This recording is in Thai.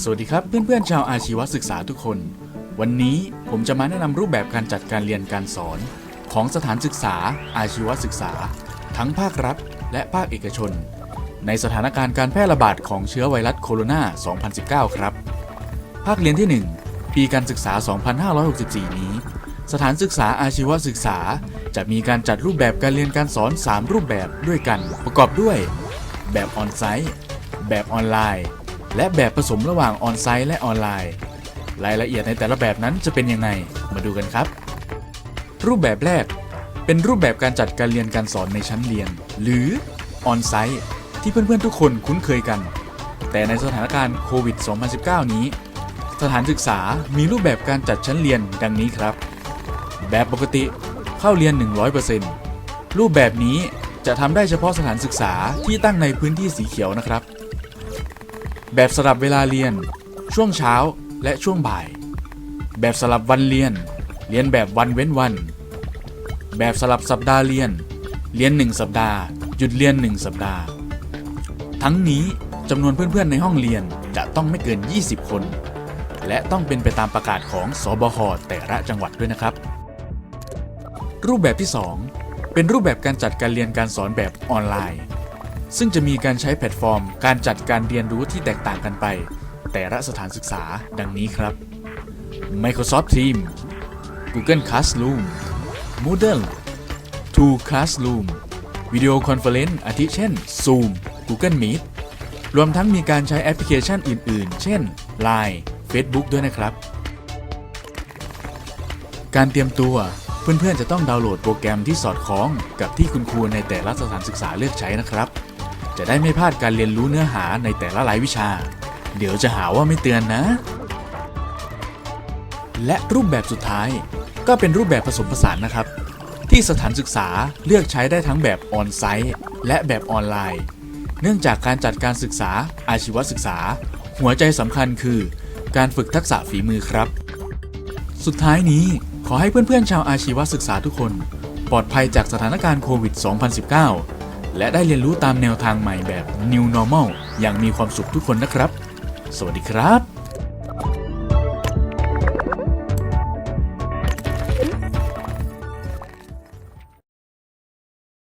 สวัสดีครับเพื่อนๆชาวอาชีวศึกษาทุกคน วันนี้ผมจะมาแนะนำรูปแบบการจัดการเรียนการสอน ของสถานศึกษา อาชีวศึกษา ทั้งภาครัฐ และภาคเอกชน ในสถานการณ์การแพร่ระบาดของเชื้อไวรัสโคโรนา 2019 ครับ ภาคเรียนที่ 1 ปีการศึกษา 2564 นี้ สถานศึกษาอาชีวศึกษา จะมีการจัดรูปแบบการเรียนการสอน 3 รูปแบบด้วยกัน ประกอบด้วย แบบออนไซต์ แบบออนไลน์ และแบบผสมระหว่างออนไซต์และออนไลน์ รายละเอียดในแต่ละแบบนั้นจะเป็นยังไง มาดูกันครับ รูปแบบแรก เป็นรูปแบบการจัดการเรียนการสอนในชั้นเรียน หรือออนไซต์ที่เพื่อนๆทุกคนคุ้นเคยกัน แต่ในสถานการณ์โควิด 2019 นี้ สถานศึกษามีรูปแบบการจัดชั้นเรียนดังนี้ครับ แบบปกติเข้าเรียน 100%รูปแบบนี้ จะทำได้เฉพาะสถานศึกษาที่ตั้งในพื้นที่สีเขียวนะครับ แบบสลับเวลาเรียน ช่วงเช้าและช่วงบ่าย แบบสลับวันเรียน เรียนแบบวันเว้นวัน แบบสลับสัปดาห์เรียน เรียน 1 สัปดาห์ หยุดเรียน 1 สัปดาห์ ทั้งนี้จำนวนเพื่อนๆในห้องเรียนจะต้องไม่เกิน 20 คน และต้องเป็นไปตามประกาศของสบคแต่ละจังหวัดด้วยนะครับ รูปแบบที่ 2 เป็นรูปแบบการจัดการเรียนการสอนแบบออนไลน์ ซึ่งจะมีการใช้แพลตฟอร์ม การจัดการเรียนรู้ที่แตกต่างกันไป แต่ละสถานศึกษาดังนี้ครับ Microsoft Teams Google Classroom Moodle To Classroom วิดีโอคอนเฟอเรนซ์อาทิเช่น Zoom Google Meet รวมทั้งมีการใช้แอปพลิเคชันอื่น ๆ เช่น Line Facebook ด้วยนะครับ การเตรียมตัว เพื่อนๆจะต้องดาวน์โหลดโปรแกรมที่สอดคล้องกับที่คุณครูในแต่ละสถานศึกษาเลือกใช้นะครับ จะได้ไม่พลาดการเรียนรู้เนื้อหาในแต่ละรายวิชา เดี๋ยวจะหาว่าไม่เตือนนะ และรูปแบบสุดท้าย ก็เป็นรูปแบบผสมผสานนะครับ ที่สถานศึกษาเลือกใช้ได้ทั้งแบบออนไซต์และแบบออนไลน์ เนื่องจากการจัดการศึกษาอาชีวศึกษา หัวใจสำคัญคือ การฝึกทักษะฝีมือครับ สุดท้ายนี้ ขอให้เพื่อนๆ ชาวอาชีวศึกษาทุกคน ปลอดภัยจากสถานการณ์โควิด 2019 และได้เรียนรู้ตามแนวทางใหม่แบบ New Normal อย่างมีความสุขทุกคนนะครับ สวัสดีครับ